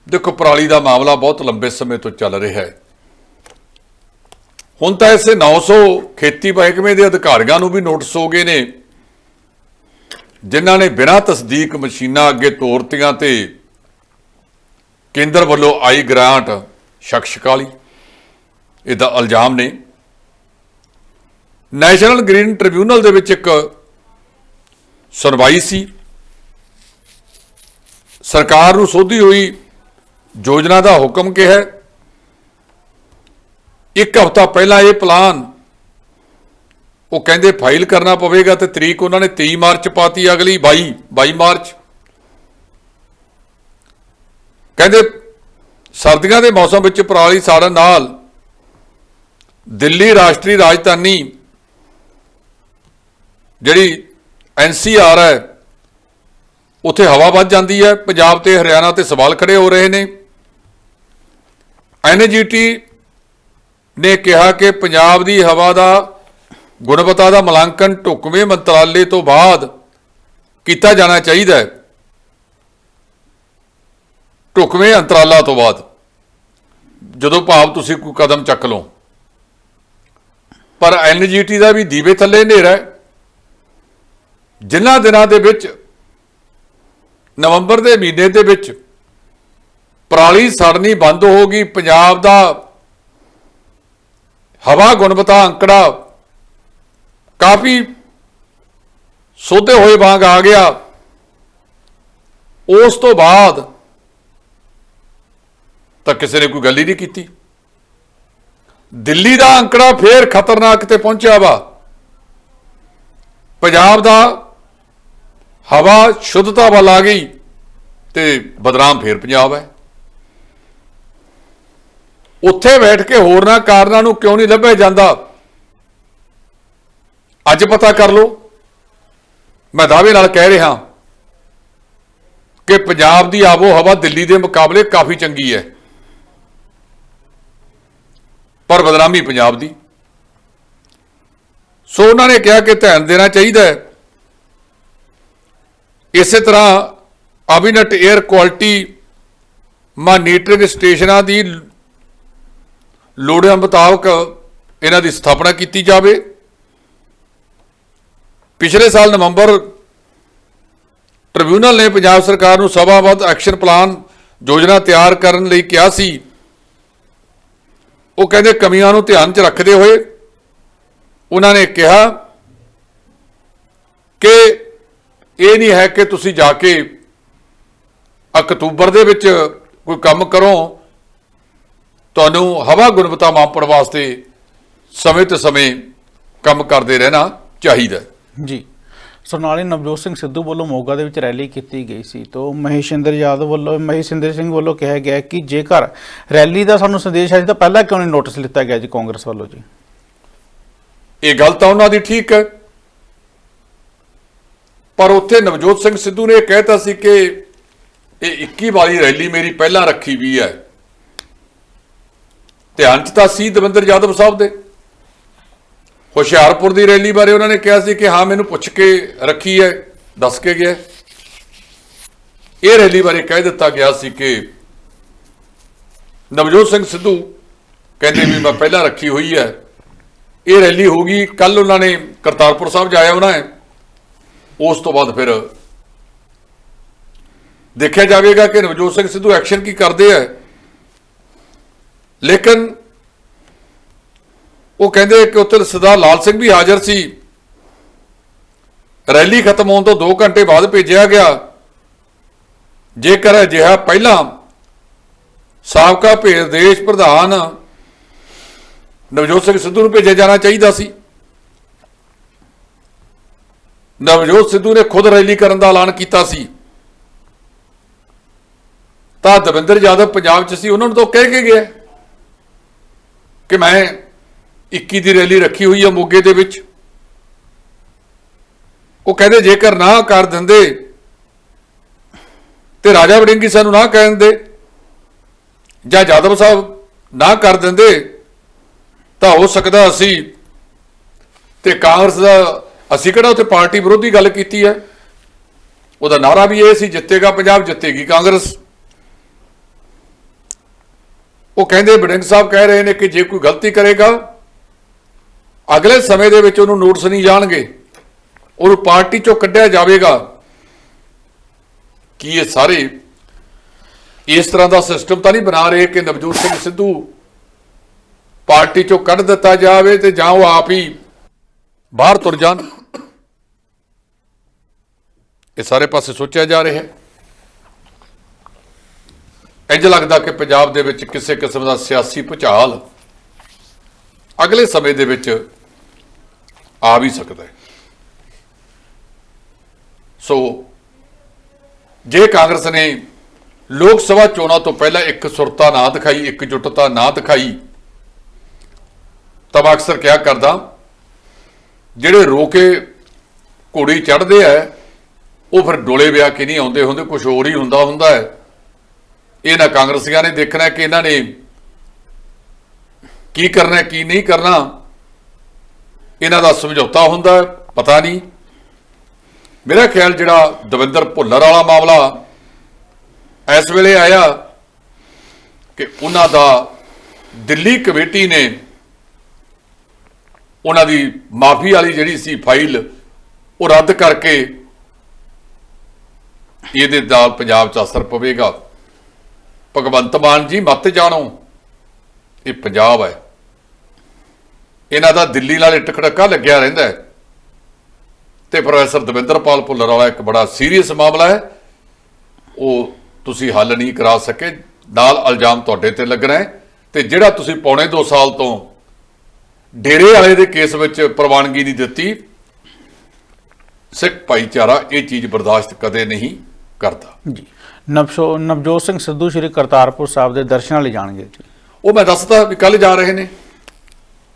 ਦੇਖੋ ਪਰਾਲੀ ਦਾ ਮਾਮਲਾ ਬਹੁਤ ਲੰਬੇ ਸਮੇਂ ਤੋਂ ਚੱਲ ਰਿਹਾ ਹੈ। ਹੁਣ ਤਾਂ ਇਸੇ 900 ਖੇਤੀ ਮਹਿਕਮੇ ਦੇ ਅਧਿਕਾਰੀਆਂ ਨੂੰ ਵੀ ਨੋਟਿਸ ਹੋ ਗਏ ਨੇ ਜਿਨ੍ਹਾਂ ਨੇ ਬਿਨਾਂ ਤਸਦੀਕ ਮਸ਼ੀਨਾਂ ਅੱਗੇ ਤੋਰਤੀਆਂ ਤੇ ਕੇਂਦਰ ਵੱਲੋਂ ਆਈ ਗ੍ਰਾਂਟ ਸ਼ਖਸ਼ਕਾਲੀ ਇਹਦਾ ਇਲਜ਼ਾਮ ਨੇ ਨੈਸ਼ਨਲ ਗ੍ਰੀਨ ਟ੍ਰਿਬਿਊਨਲ ਦੇ ਵਿੱਚ ਇੱਕ ਸੁਣਵਾਈ ਸੀ। ਸਰਕਾਰ ਨੂੰ ਸੋਧੀ ਹੋਈ ਯੋਜਨਾ ਦਾ ਹੁਕਮ ਕਿਹਾ ਇੱਕ ਹਫ਼ਤਾ ਪਹਿਲਾਂ ਇਹ ਪਲਾਨ ਉਹ ਕਹਿੰਦੇ ਫਾਈਲ ਕਰਨਾ ਪਵੇਗਾ ਤੇ ਤਰੀਕ ਉਹਨਾਂ ਨੇ 23 ਮਾਰਚ ਪਾਤੀ, ਅਗਲੀ 22 22 ਮਾਰਚ। ਕਹਿੰਦੇ ਸਰਦੀਆਂ ਦੇ ਮੌਸਮ ਵਿੱਚ ਪਰਾਲੀ ਸਾੜਨ ਨਾਲ ਦਿੱਲੀ ਰਾਸ਼ਟਰੀ ਰਾਜਧਾਨੀ ਜਿਹੜੀ ਐਨਸੀਆਰ ਹੈ, ਉੱਥੇ ਹਵਾ ਵੱਧ ਜਾਂਦੀ ਹੈ। ਪੰਜਾਬ ਤੇ ਹਰਿਆਣਾ ਤੇ ਸਵਾਲ ਖੜੇ ਹੋ ਰਹੇ ਨੇ। ਐਨਜੀਟੀ ਨੇ ਕਿਹਾ ਕਿ ਪੰਜਾਬ ਦੀ ਹਵਾ ਦਾ ਗੁਣਵੱਤਾ ਦਾ ਮੁਲਾਂਕਣ ਢੁਕਵੇਂ ਮੰਤਰਾਲੇ ਤੋਂ ਬਾਅਦ ਕੀਤਾ ਜਾਣਾ ਚਾਹੀਦਾ ਹੈ। ਢੁਕਵੇਂ ਅੰਤਰਾਲਾ ਤੋਂ ਬਾਅਦ, ਜਦੋਂ ਭਾਵ ਤੁਸੀਂ ਕੋਈ ਕਦਮ ਚੱਕ ਲਓ। ਪਰ ਐਨਜੀਟੀ ਦਾ ਵੀ ਦੀਵੇ ਥੱਲੇ ਹਨੇਰਾ ਹੈ। ਜਿਨ੍ਹਾਂ ਦਿਨਾਂ ਦੇ ਵਿੱਚ, ਨਵੰਬਰ ਦੇ ਮਹੀਨੇ ਦੇ ਵਿੱਚ ਪਰਾਲੀ ਸੜਨੀ ਬੰਦ ਹੋ ਗਈ, ਪੰਜਾਬ ਦਾ ਹਵਾ ਗੁਣਵੱਤਾ ਅੰਕੜਾ ਕਾਫੀ ਸੋਧੇ ਹੋਏ ਵਾਂਗ ਆ ਗਿਆ। ਉਸ ਤੋਂ ਬਾਅਦ ਤਾਂ ਕਿਸੇ ਨੇ ਕੋਈ ਗੱਲ ਹੀ ਨਹੀਂ ਕੀਤੀ। ਦਿੱਲੀ ਦਾ ਅੰਕੜਾ ਫੇਰ ਖਤਰਨਾਕ ਤੇ ਪਹੁੰਚਿਆ ਵਾ। ਪੰਜਾਬ ਦਾ ਹਵਾ ਸ਼ੁੱਧਤਾ ਵੱਲ ਆ ਗਈ ਤੇ ਬਦਨਾਮ ਫੇਰ ਪੰਜਾਬ ਹੈ। ਉੱਥੇ ਬੈਠ ਕੇ ਹੋਰਨਾਂ ਕਾਰਨਾਂ ਨੂੰ ਕਿਉਂ ਨਹੀਂ ਲੱਭਿਆ ਜਾਂਦਾ? ਅੱਜ ਪਤਾ ਕਰ ਲਓ। ਮੈਂ ਦਾਅਵੇ ਨਾਲ ਕਹਿ ਰਿਹਾ ਕਿ ਪੰਜਾਬ ਦੀ ਆਬੋ ਹਵਾ ਦਿੱਲੀ ਦੇ ਮੁਕਾਬਲੇ ਕਾਫੀ ਚੰਗੀ ਹੈ। ਪਰ ਬਦਨਾਮੀ ਪੰਜਾਬ ਦੀ। ਸੋ ਉਹਨਾਂ ਨੇ ਕਿਹਾ ਕਿ ਧਿਆਨ ਦੇਣਾ ਚਾਹੀਦਾ ਹੈ। ਇਸੇ ਤਰ੍ਹਾਂ ਅਬੀਨਟ 에ਅਰ ਕੁਆਲਿਟੀ ਮਾਨੀਟਰਿੰਗ ਸਟੇਸ਼ਨਾਂ ਦੀ ਲੋੜਾਂ ਮੁਤਾਬਕ ਇਹਨਾਂ ਦੀ ਸਥਾਪਨਾ ਕੀਤੀ ਜਾਵੇ। ਪਿਛਲੇ ਸਾਲ ਨਵੰਬਰ ਟ੍ਰਿਬਿਊਨਲ ਨੇ ਪੰਜਾਬ ਸਰਕਾਰ ਨੂੰ ਸਭਾਬੱਧ ਐਕਸ਼ਨ ਪਲਾਨ ਯੋਜਨਾ ਤਿਆਰ ਕਰਨ ਲਈ ਕਿਹਾ ਸੀ ਉਹ ਕਹਿੰਦੇ ਕਮੀਆਂ ਨੂੰ ਧਿਆਨ 'ਚ ਰੱਖਦੇ ਹੋਏ ਉਹਨਾਂ ਨੇ ਕਿਹਾ ਕਿ ਇਹ ਨਹੀਂ ਹੈ ਕਿ ਤੁਸੀਂ ਜਾ ਕੇ ਅਕਤੂਬਰ ਦੇ ਵਿੱਚ ਕੋਈ ਕੰਮ ਕਰੋ, ਤੁਹਾਨੂੰ ਹਵਾ ਗੁਣਵੱਤਾ ਮਾਪਣ ਵਾਸਤੇ ਸਮੇਂ ਤੇ ਸਮੇਂ ਕੰਮ ਕਰਦੇ ਰਹਿਣਾ ਚਾਹੀਦਾ ਜੀ। ਸੋ ਨਵਜੋਤ ਸਿੰਘ ਸਿੱਧੂ ਵੱਲੋਂ ਮੋਗਾ ਦੇ ਵਿੱਚ ਰੈਲੀ ਕੀਤੀ ਗਈ ਸੀ। ਤੋਂ ਮਹੇਸ਼ਿੰਦਰ ਯਾਦਵ ਵੱਲੋਂ, ਮਹੇਸ਼ਿੰਦਰ ਸਿੰਘ ਵੱਲੋਂ ਕਿਹਾ ਗਿਆ ਕਿ ਜੇਕਰ ਰੈਲੀ ਦਾ ਸਾਨੂੰ ਸੰਦੇਸ਼ ਹੈ, ਤਾਂ ਪਹਿਲਾਂ ਕਿਉਂ ਨਹੀਂ ਨੋਟਿਸ ਲਿੱਤਾ ਗਿਆ ਜੀ ਕਾਂਗਰਸ ਵੱਲੋਂ ਜੀ? ਇਹ ਗੱਲ ਤਾਂ ਉਹਨਾਂ ਦੀ ਠੀਕ ਹੈ। ਪਰ ਉੱਥੇ ਨਵਜੋਤ ਸਿੰਘ ਸਿੱਧੂ ਨੇ ਇਹ ਕਹਿਤਾ ਸੀ ਕਿ ਇਹ 21 ਵਾਲੀ ਰੈਲੀ ਮੇਰੀ ਪਹਿਲਾਂ ਰੱਖੀ ਵੀ ਹੈ। ਧਿਆਨ ਚ ਤਾਂ ਸੀ ਦਵਿੰਦਰ ਯਾਦਵ ਸਾਹਿਬ ਦੇ। ਹੁਸ਼ਿਆਰਪੁਰ ਦੀ ਰੈਲੀ ਬਾਰੇ ਉਹਨਾਂ ਨੇ ਕਿਹਾ ਸੀ ਕਿ ਹਾਂ, ਮੈਨੂੰ ਪੁੱਛ ਕੇ ਰੱਖੀ ਹੈ, ਦੱਸ ਕੇ ਗਿਆ ਇਹ ਰੈਲੀ ਬਾਰੇ ਕਹਿ ਦਿੱਤਾ ਗਿਆ ਸੀ ਕਿ ਨਵਜੋਤ ਸਿੰਘ ਸਿੱਧੂ ਕਹਿੰਦੇ ਵੀ ਮੈਂ ਪਹਿਲਾਂ ਰੱਖੀ ਹੋਈ ਹੈ। ਇਹ ਰੈਲੀ ਹੋਗੀ ਕੱਲ ਉਹਨਾਂ ਨੇ ਕਰਤਾਰਪੁਰ ਸਾਹਿਬ ਜਾਇਆ ਉਹਨਾਂ ਹੈ। ਉਸ ਤੋਂ ਬਾਅਦ ਫਿਰ ਦੇਖਿਆ ਜਾਵੇਗਾ ਕਿ ਨਵਜੋਤ ਸਿੰਘ ਸਿੱਧੂ ਐਕਸ਼ਨ ਕੀ ਕਰਦੇ ਆ ਲੇਕਿਨ ਉਹ ਕਹਿੰਦੇ ਕਿ ਉੱਥੇ ਸਰਦਾਰ ਲਾਲ ਸਿੰਘ ਵੀ ਹਾਜ਼ਰ ਸੀ। ਰੈਲੀ ਖਤਮ ਹੋਣ ਤੋਂ 2 ਘੰਟੇ ਬਾਅਦ ਭੇਜਿਆ ਗਿਆ। ਜੇਕਰ ਅਜਿਹਾ ਪਹਿਲਾਂ ਸਾਬਕਾ ਭੇਜ ਦੇਸ਼ ਪ੍ਰਧਾਨ ਨਵਜੋਤ ਸਿੰਘ ਸਿੱਧੂ ਨੂੰ ਭੇਜਿਆ ਜਾਣਾ ਚਾਹੀਦਾ ਸੀ। ਨਵਜੋਤ ਸਿੱਧੂ ਨੇ ਖੁਦ ਰੈਲੀ ਕਰਨ ਦਾ ਐਲਾਨ ਕੀਤਾ ਸੀ। ਤਾਂ ਦਵਿੰਦਰ ਯਾਦਵ ਪੰਜਾਬ 'ਚ ਸੀ, ਉਹਨਾਂ ਨੂੰ ਤਾਂ ਕਹਿ ਕੇ ਗਿਆ ਕਿ ਮੈਂ 21 ਦੀ ਰੈਲੀ ਰੱਖੀ ਹੋਈ ਹੈ ਮੋਗੇ ਦੇ ਵਿੱਚ। ਉਹ ਕਹਿੰਦੇ ਜੇਕਰ ਨਾ ਕਰ ਦਿੰਦੇ ਤੇ ਰਾਜਾ ਵੜਿੰਗੀ ਸਾਨੂੰ ਨਾ ਕਹਿ ਦਿੰਦੇ ਜਾਂ ਜਾਦਵ ਸਾਹਿਬ ਨਾ ਕਰ ਦਿੰਦੇ ਤਾਂ ਹੋ ਸਕਦਾ ਅਸੀਂ ਤੇ ਕਾਂਗਰਸ ਦਾ ਅਸੀਂ ਕਿਹੜਾ ਉੱਥੇ ਪਾਰਟੀ ਵਿਰੋਧੀ ਗੱਲ ਕੀਤੀ ਹੈ? ਉਹਦਾ ਨਾਰਾ ਵੀ ਇਹ ਸੀ, ਜਿੱਤੇਗਾ ਪੰਜਾਬ, ਜਿੱਤੇਗੀ ਕਾਂਗਰਸ। ਉਹ ਕਹਿੰਦੇ ਬੜਿੰਗ ਸਾਹਿਬ ਕਹਿ ਰਹੇ ਨੇ ਕਿ ਜੇ ਕੋਈ ਗਲਤੀ ਕਰੇਗਾ ਅਗਲੇ ਸਮੇਂ ਦੇ ਵਿੱਚ ਉਹਨੂੰ ਨੋਟਿਸ ਨਹੀਂ ਜਾਣਗੇ। ਉਹਨੂੰ ਪਾਰਟੀ ਚੋਂ ਕੱਢਿਆ ਜਾਵੇਗਾ। ਕੀ ਇਹ ਸਾਰੇ ਇਸ ਤਰ੍ਹਾਂ ਦਾ ਸਿਸਟਮ ਤਾਂ ਨਹੀਂ ਬਣਾ ਰਹੇ ਕਿ ਨਵਜੋਤ ਸਿੰਘ ਸਿੱਧੂ ਪਾਰਟੀ ਚੋਂ ਕੱਢ ਦਿੱਤਾ ਜਾਵੇ ਤੇ ਜਾਂ ਉਹ ਆਪ ਹੀ ਬਾਹਰ ਤੁਰ ਜਾਣ? ਇਹ ਸਾਰੇ ਪਾਸੇ ਸੋਚਿਆ ਜਾ ਰਿਹਾ ਹੈ। ਇੰਜ ਲੱਗਦਾ ਕਿ ਪੰਜਾਬ ਦੇ ਵਿੱਚ ਕਿਸੇ ਕਿਸਮ ਦਾ ਸਿਆਸੀ ਭੁਚਾਲ ਅਗਲੇ ਸਮੇਂ ਦੇ ਵਿੱਚ ਆ ਵੀ ਸਕਦਾ ਹੈ। ਸੋ ਜੇ ਕਾਂਗਰਸ ਨੇ ਲੋਕ ਸਭਾ ਚੋਣਾਂ ਤੋਂ ਪਹਿਲਾਂ ਇੱਕ ਸੁਰਤਾ ਨਾ ਦਿਖਾਈ, ਇੱਕ ਜੁਟਤਾ ਨਾ ਦਿਖਾਈ, ਤਾਂ ਮੈਂ ਅਕਸਰ ਕਿਹਾ ਕਰਦਾ, ਜਿਹੜੇ ਰੋ ਕੇ ਘੋੜੀ ਚੜ੍ਹਦੇ ਆ, ਉਹ ਫਿਰ ਡੋਲੇ ਵਿਆਹ ਕੇ ਨਹੀਂ ਆਉਂਦੇ ਹੁੰਦੇ ਕੁਝ ਹੋਰ ਹੀ ਹੁੰਦਾ ਹੁੰਦਾ ਹੈ। ਇਹਨਾਂ ਕਾਂਗਰਸੀਆਂ ਨੇ ਦੇਖਣਾ ਕਿ ਇਹਨਾਂ ਨੇ ਕੀ ਕਰਨਾ, ਕੀ ਨਹੀਂ ਕਰਨਾ ਇਹਨਾਂ ਦਾ ਸਮਝੌਤਾ ਹੁੰਦਾ ਪਤਾ ਨਹੀਂ। ਮੇਰਾ ਖਿਆਲ ਜਿਹੜਾ ਦਵਿੰਦਰ ਭੁੱਲਰ ਵਾਲਾ ਮਾਮਲਾ ਇਸ ਵੇਲੇ ਆਇਆ ਕਿ ਉਹਨਾਂ ਦਾ ਦਿੱਲੀ ਕਮੇਟੀ ਨੇ ਉਹਨਾਂ ਦੀ ਮਾਫੀ ਵਾਲੀ ਜਿਹੜੀ ਸੀ ਫਾਈਲ, ਉਹ ਰੱਦ ਕਰਕੇ ਇਹਦੇ ਨਾਲ ਪੰਜਾਬ 'ਚ ਅਸਰ ਪਵੇਗਾ। ਭਗਵੰਤ ਮਾਨ ਜੀ, ਮੱਤ ਜਾਣੋ, ਇਹ ਪੰਜਾਬ ਹੈ। ਇਹਨਾਂ ਦਾ ਦਿੱਲੀ ਨਾਲ ਇੱਟ ਖੜਕਾ ਲੱਗਿਆ ਰਹਿੰਦਾ ਹੈ। ਤੇ ਪ੍ਰੋਫੈਸਰ ਦਵਿੰਦਰਪਾਲ ਭੁੱਲਰ ਵਾਲਾ ਇੱਕ ਬੜਾ ਸੀਰੀਅਸ ਮਾਮਲਾ ਹੈ। ਉਹ ਤੁਸੀਂ ਹੱਲ ਨਹੀਂ ਕਰਾ ਸਕੇ। ਨਾਲ ਇਲਜ਼ਾਮ ਤੁਹਾਡੇ ਤੇ ਲੱਗਣਾ ਹੈ। ਤੇ ਜਿਹੜਾ ਤੁਸੀਂ ਪੌਣੇ 2 ਸਾਲ ਤੋਂ ਡੇਰੇ ਵਾਲੇ ਦੇ ਕੇਸ ਵਿੱਚ ਪ੍ਰਵਾਨਗੀ ਨਹੀਂ ਦਿੱਤੀ ਸਿੱਖ ਭਾਈਚਾਰਾ ਇਹ ਚੀਜ਼ ਬਰਦਾਸ਼ਤ ਕਦੇ ਨਹੀਂ ਕਰਦਾ। ਜੀ। ਨਵਸ਼ੋ ਨਵਜੋਤ ਸਿੰਘ ਸਿੱਧੂ ਸ਼੍ਰੀ ਕਰਤਾਰਪੁਰ ਸਾਹਿਬ ਦੇ ਦਰਸ਼ਨਾਂ ਲਈ ਜਾਣਗੇ। ਉਹ ਮੈਂ ਦੱਸਦਾ ਵੀ ਕੱਲ ਜਾ ਰਹੇ ਨੇ।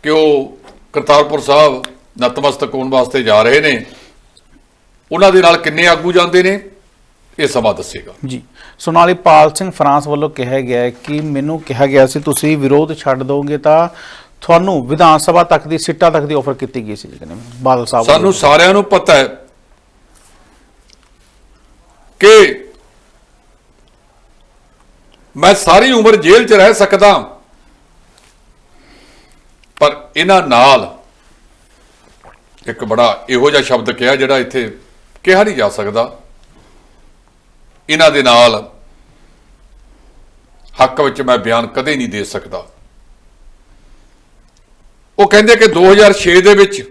ਕਿ ਉਹ ਕਰਤਾਰਪੁਰ ਸਾਹਿਬ ਨਤਮਸਤਕ ਹੋਣ ਵਾਸਤੇ ਜਾ ਰਹੇ ਨੇ ਉਹਨਾਂ ਦੇ ਨਾਲ ਕਿੰਨੇ ਆਗੂ ਜਾਂਦੇ ਨੇ ਇਹ ਸਮਾਂ ਦੱਸੇਗਾ ਜੀ ਸੋਨਾਲੀ ਪਾਲ ਸਿੰਘ ਫਰਾਂਸ ਵੱਲੋਂ ਕਿਹਾ ਗਿਆ ਕਿ ਮੈਨੂੰ ਕਿਹਾ ਗਿਆ ਸੀ ਤੁਸੀਂ ਵਿਰੋਧ ਛੱਡ ਦੋਗੇ ਤਾਂ ਤੁਹਾਨੂੰ ਵਿਧਾਨ ਸਭਾ ਤੱਕ ਦੀ ਸਿੱਟਾ ਤੱਕ ਦੀ ਆਫਰ ਕੀਤੀ ਗਈ ਸੀ ਕਹਿੰਦੇ ਬਾਦਲ ਸਾਹਿਬ। ਸਾਨੂੰ ਸਾਰਿਆਂ ਨੂੰ ਪਤਾ ਹੈ ਕਿ ਮੈਂ ਸਾਰੀ ਉਮਰ ਜੇਲ੍ਹ 'ਚ ਰਹਿ ਸਕਦਾ ਪਰ ਇਹਨਾਂ ਨਾਲ ਇੱਕ ਬੜਾ ਇਹੋ ਜਿਹਾ ਸ਼ਬਦ ਕਿਹਾ ਜਿਹੜਾ ਇੱਥੇ ਕਿਹਾ ਨਹੀਂ ਜਾ ਸਕਦਾ। ਇਹਨਾਂ ਦੇ ਨਾਲ ਹੱਕ ਵਿੱਚ ਮੈਂ ਬਿਆਨ ਕਦੇ ਨਹੀਂ ਦੇ ਸਕਦਾ। ਉਹ ਕਹਿੰਦੇ ਕਿ 2006 ਦੇ ਵਿੱਚ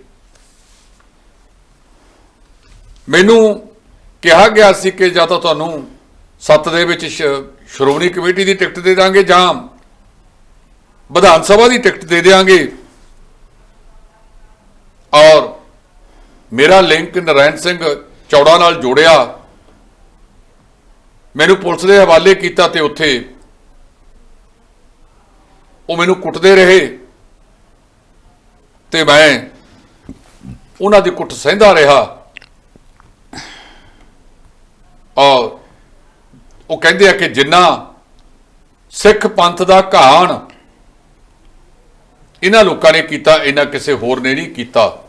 ਮੈਨੂੰ ਕਿਹਾ ਗਿਆ ਸੀ ਕਿ ਜਾਂ ਤਾਂ ਤੁਹਾਨੂੰ ਸੱਤ ਦੇ ਵਿੱਚ ਸ਼੍ਰੋਮਣੀ ਕਮੇਟੀ ਦੀ ਟਿਕਟ ਦੇ ਦਾਂਗੇ ਜਾਂ ਵਿਧਾਨ ਸਭਾ ਦੀ ਟਿਕਟ ਦੇ ਦੇਾਂਗੇ ਔਰ ਮੇਰਾ ਲਿੰਕ ਨਰੈਣ ਸਿੰਘ ਚੌੜਾ ਨਾਲ ਜੋੜਿਆ। ਮੈਨੂੰ ਪੁਲਿਸ ਦੇ ਹਵਾਲੇ ਕੀਤਾ ਤੇ ਉੱਥੇ ਉਹ ਮੈਨੂੰ ਕੁੱਟਦੇ ਰਹੇ ਤੇ ਮੈਂ ਉਹਨਾਂ ਦੀ ਕੁੱਟ ਸਹਿੰਦਾ ਰਿਹਾ। ਔਰ ਉਹ ਕਹਿੰਦੇ ਆ ਕਿ ਜਿੰਨਾ ਸਿੱਖ ਪੰਥ ਦਾ ਘਾਣ ਇਹਨਾਂ ਲੋਕਾਂ ਨੇ ਕੀਤਾ, ਇਹਨਾਂ ਕਿਸੇ ਹੋਰ ਨੇ ਨਹੀਂ ਕੀਤਾ।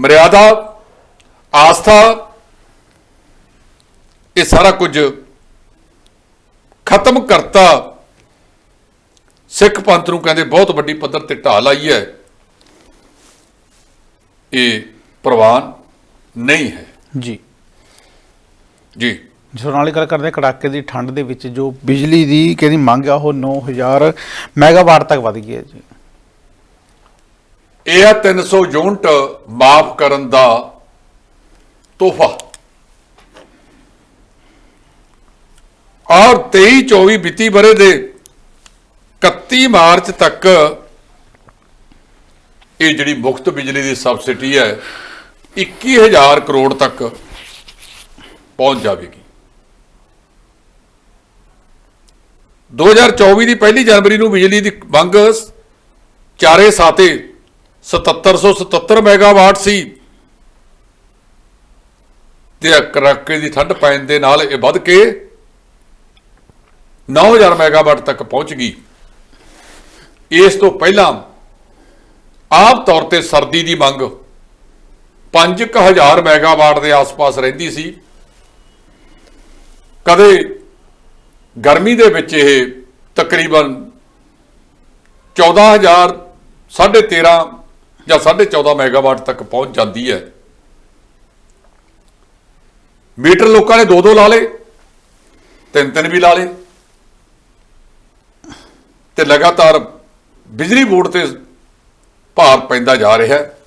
ਮਰਿਆਦਾ ਆਸਥਾ ਇਹ ਸਾਰਾ ਕੁਝ ਖਤਮ ਕਰਤਾ। ਸਿੱਖ ਪੰਥ ਨੂੰ ਕਹਿੰਦੇ ਬਹੁਤ ਵੱਡੀ ਪੱਧਰ ਤੇ ਢਾਲ ਆਈ ਹੈ। ਇਹ ਪ੍ਰਵਾਨ ਨਹੀਂ ਹੈ। ਜੀ। ਜੀ। ਸੋਨਾਲੀ ਗੱਲ ਕਰਦੇ ਕੜਾਕੇ ਦੀ ਠੰਡ ਦੇ ਵਿੱਚ ਜੋ ਬਿਜਲੀ ਦੀ ਕਹਿੰਦੀ ਮੰਗ ਆ ਉਹ 9000 ਮੈਗਾਵਾਟ ਤੱਕ ਵਧ ਗਈ ਹੈ ਜੀ। ਇਹ ਆ 300 ਯੂਨਿਟ ਮਾਫ ਕਰਨ ਦਾ ਤੋਹਫਾ। ਔਰ 23 24 ਵਿੱਤੀ ਬਰੇ ਦੇ 31 ਮਾਰਚ ਤੱਕ ਇਹ ਜਿਹੜੀ ਮੁਫਤ ਬਿਜਲੀ ਦੀ ਸਬਸਿਡੀ ਹੈ 21000 ਕਰੋੜ ਤੱਕ ਪਹੁੰਚ ਜਾਵੇਗੀ। 2024 ਦੀ ਪਹਿਲੀ ਜਨਵਰੀ ਨੂੰ ਬਿਜਲੀ ਦੀ ਮੰਗ ਚਾਰੇ ਸਾਤੇ 7777 ਮੈਗਾਵਾਟ ਸੀ। ਤੇ ਕੜਾਕੇ ਦੀ ਠੰਡ ਪੈਣ ਦੇ ਨਾਲ ਇਹ ਵੱਧ ਕੇ 9000 ਮੈਗਾਵਾਟ ਤੱਕ ਪਹੁੰਚ ਗਈ। ਇਸ ਤੋਂ ਪਹਿਲਾਂ ਆਮ ਤੌਰ ਤੇ ਸਰਦੀ ਦੀ ਮੰਗ 5000 ਮੈਗਾਵਾਟ ਦੇ ਆਸ-ਪਾਸ ਰਹਿੰਦੀ ਸੀ। ਕਦੇ ਗਰਮੀ ਦੇ ਵਿੱਚ ਇਹ ਤਕਰੀਬਨ 14000 13.5 ਜਾਂ 14.5 ਮੈਗਾਵਾਟ ਤੱਕ ਪਹੁੰਚ ਜਾਂਦੀ ਹੈ। ਮੀਟਰ ਲੋਕਾਂ ਨੇ ਦੋ ਦੋ ਲਾ ਲਏ ਤਿੰਨ ਤਿੰਨ ਵੀ ਲਾ ਲਏ। ਤੇ ਲਗਾਤਾਰ ਬਿਜਲੀ ਬੋਰਡ ਤੇ ਭਾਰ ਪੈਂਦਾ ਜਾ ਰਿਹਾ ਹੈ,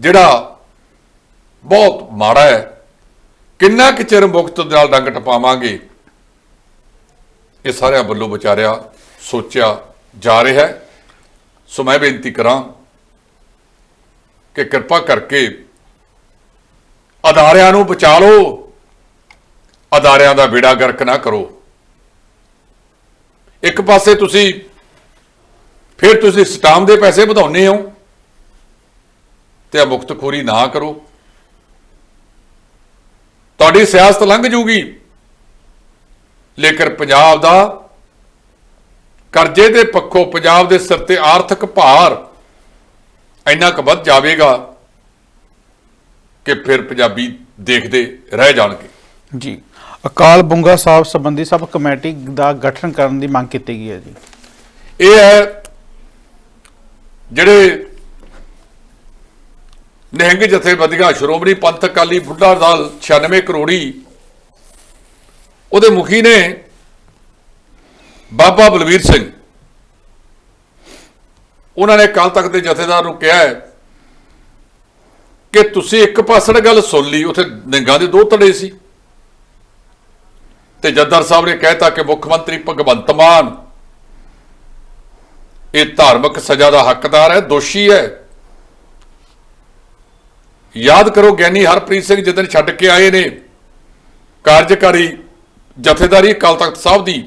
ਜਿਹੜਾ ਬਹੁਤ ਮਾੜਾ ਹੈ। ਕਿੰਨਾ ਕੁ ਚਿਰ ਮੁਕਤ ਨਾਲ ਡੰਗ ਟਪਾਵਾਂਗੇ? ਇਹ ਸਾਰਿਆਂ ਵੱਲੋਂ ਵਿਚਾਰਿਆ, ਸੋਚਿਆ ਜਾ ਰਿਹਾ ਹੈ। ਸੋ ਮੈਂ ਬੇਨਤੀ ਕਰਾਂ ਕਿ ਕਿਰਪਾ ਕਰਕੇ ਅਦਾਰਿਆਂ ਨੂੰ ਬਚਾ ਲਓ, ਅਦਾਰਿਆਂ ਦਾ ਬੇੜਾ ਗਰਕ ਨਾ ਕਰੋ। ਇੱਕ ਪਾਸੇ ਤੁਸੀਂ ਫਿਰ ਤੁਸੀਂ ਸਟਾਮ ਦੇ ਪੈਸੇ ਵਧਾਉਨੇ ਹੋ ਤੇ ਆ ਮੁਕਤਖੋਰੀ ਨਾ ਕਰੋ। ਤੁਹਾਡੀ ਸਿਆਸਤ ਲੰਘ ਜੂਗੀ, ਲੇਕਿਨ ਪੰਜਾਬ ਦਾ ਕਰਜ਼ੇ ਦੇ ਪੱਖੋਂ ਪੰਜਾਬ ਦੇ ਸਿਰ ਤੇ ਆਰਥਿਕ ਭਾਰ ਇੰਨਾ ਕੁ ਵੱਧ ਜਾਵੇਗਾ ਕਿ ਫਿਰ ਪੰਜਾਬੀ ਦੇਖਦੇ ਰਹਿ ਜਾਣਗੇ। ਜੀ ਅਕਾਲ ਬੁੰਗਾ ਸਾਹਿਬ ਸੰਬੰਧੀ ਸਭ ਕਮੇਟੀ ਦਾ ਗਠਨ ਕਰਨ ਦੀ ਮੰਗ ਕੀਤੀ ਗਈ ਹੈ ਜੀ। ਇਹ ਹੈ ਜਿਹੜੇ ਨਿਹੰਗ ਜਥੇਬੰਦੀਆਂ ਸ਼੍ਰੋਮਣੀ ਪੰਥਕ ਅਕਾਲੀ ਬੁੱਢਾ ਦਲ 96 ਕਰੋੜੀ ਉਹਦੇ ਮੁਖੀ ਨੇ ਬਾਬਾ ਬਲਵੀਰ ਸਿੰਘ। ਉਹਨਾਂ ਨੇ ਕੱਲ ਤੱਕ ਦੇ ਜਥੇਦਾਰ ਨੂੰ ਕਿਹਾ ਹੈ ਕਿ ਤੁਸੀਂ ਇੱਕ ਪਾਸੜ ਗੱਲ ਸੁਣ ਲਈ, ਉੱਥੇ ਨਿੰਗਾ ਦੇ ਦੋ ਧੜੇ ਸੀ। ਤੇ ਜੱਦਰ ਸਾਹਿਬ ਨੇ ਕਹਿਤਾ ਕਿ ਮੁੱਖ ਮੰਤਰੀ ਭਗਵੰਤ ਮਾਨ, ਇਹ ਧਾਰਮਿਕ ਸਜ਼ਾ ਦਾ ਹੱਕਦਾਰ ਹੈ, ਦੋਸ਼ੀ ਹੈ। ਯਾਦ ਕਰੋ ਗਿਆਨੀ ਹਰਪ੍ਰੀਤ ਸਿੰਘ ਜਦੋਂ ਛੱਡ ਕੇ ਆਏ ਨੇ, ਕਾਰਜਕਾਰੀ ਜਥੇਦਾਰੀ ਅਕਾਲ ਤਖਤ ਸਾਹਿਬ ਦੀ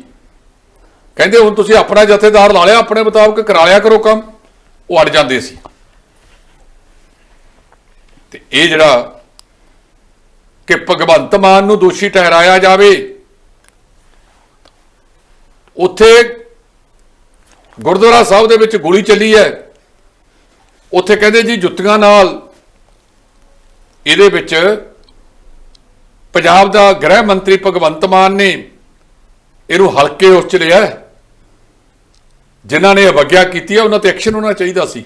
ਕਹਿੰਦੇ ਹੁਣ ਤੁਸੀਂ ਆਪਣਾ ਜਥੇਦਾਰ ਲਾ ਲਿਆ, ਆਪਣੇ ਮੁਤਾਬਕ ਕਰਾ ਲਿਆ ਕਰੋ ਕੰਮ। ਉਹ ਅੜ ਜਾਂਦੇ ਸੀ। ਤੇ ਇਹ ਜਿਹੜਾ ਕਿ ਭਗਵੰਤ ਮਾਨ ਨੂੰ ਦੋਸ਼ੀ ਠਹਿਰਾਇਆ ਜਾਵੇ, ਉੱਥੇ ਗੁਰਦੁਆਰਾ ਸਾਹਿਬ ਦੇ ਵਿੱਚ ਗੋਲੀ ਚੱਲੀ ਹੈ। ਉੱਥੇ ਕਹਿੰਦੇ ਜੀ ਜੁੱਤੀਆਂ ਨਾਲ ਇਹਦੇ ਵਿੱਚ ਪੰਜਾਬ ਦਾ ਗ੍ਰਹਿ ਮੰਤਰੀ ਭਗਵੰਤ ਮਾਨ ਨੇ ਇਹਨੂੰ ਹਲਕੇ ਉਸ ਚ ਲਿਆ ਜਿਨ੍ਹਾਂ ਨੇ ਅਵਗਿਆ ਕੀਤੀ ਹੈ, ਉਹਨਾਂ ਤੇ ਐਕਸ਼ਨ ਹੋਣਾ ਚਾਹੀਦਾ ਸੀ।